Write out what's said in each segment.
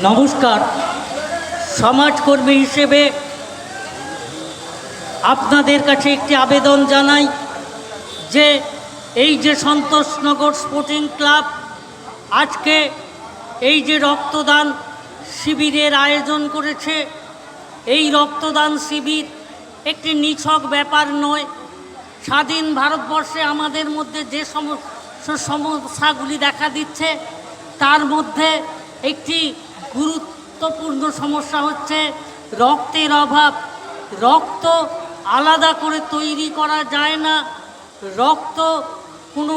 নমস্কার। সমাজকর্মী হিসেবে আপনাদের কাছে একটি আবেদন জানাই যে এই যে সন্তোষনগর স্পোর্টিং ক্লাব আজকে এই যে রক্তদান শিবিরের আয়োজন করেছে, এই রক্তদান শিবির একটি নিছক ব্যাপার নয়। স্বাধীন ভারতবর্ষে আমাদের মধ্যে যে সমস্ত সমস্যাগুলি দেখা দিচ্ছে, তার মধ্যে একটি গুরুত্বপূর্ণ সমস্যা হচ্ছে রক্তের অভাব। রক্ত আলাদা করে তৈরি করা যায় না। রক্ত কোনো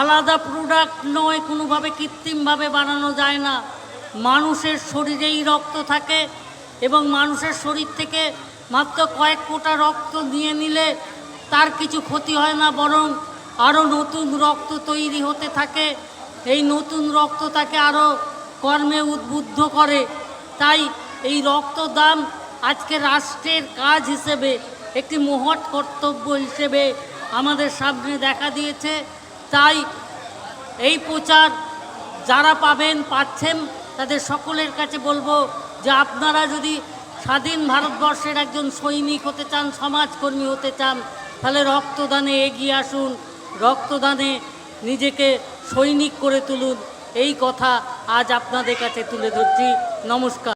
আলাদা প্রোডাক্ট নয়, কোনোভাবে কৃত্রিমভাবে বানানো যায় না। মানুষের শরীরেই রক্ত থাকে এবং মানুষের শরীর থেকে মাত্র কয়েক ফোঁটা রক্ত নিয়ে নিলে তার কিছু ক্ষতি হয় না, বরং আরও নতুন রক্ত তৈরি হতে থাকে। এই নতুন রক্ত তাকে আরও কর্মে উদ্বুদ্ধ করে। তাই এই রক্তদান আজকে রাষ্ট্রের কাজ হিসেবে, একটি মহৎ কর্তব্য হিসেবে আমাদের সামনে দেখা দিয়েছে। তাই এই প্রচার যারা পাবেন, পাচ্ছেন, তাদের সকলের কাছে বলব যে আপনারা যদি স্বাধীন ভারতবর্ষের একজন সৈনিক হতে চান, সমাজকর্মী হতে চান, তাহলে রক্তদানে এগিয়ে আসুন। রক্তদানে নিজেকে সৈনিক করে তুলুন। এই কথা আজ আপনাদের কাছে তুলে ধরছি। নমস্কার।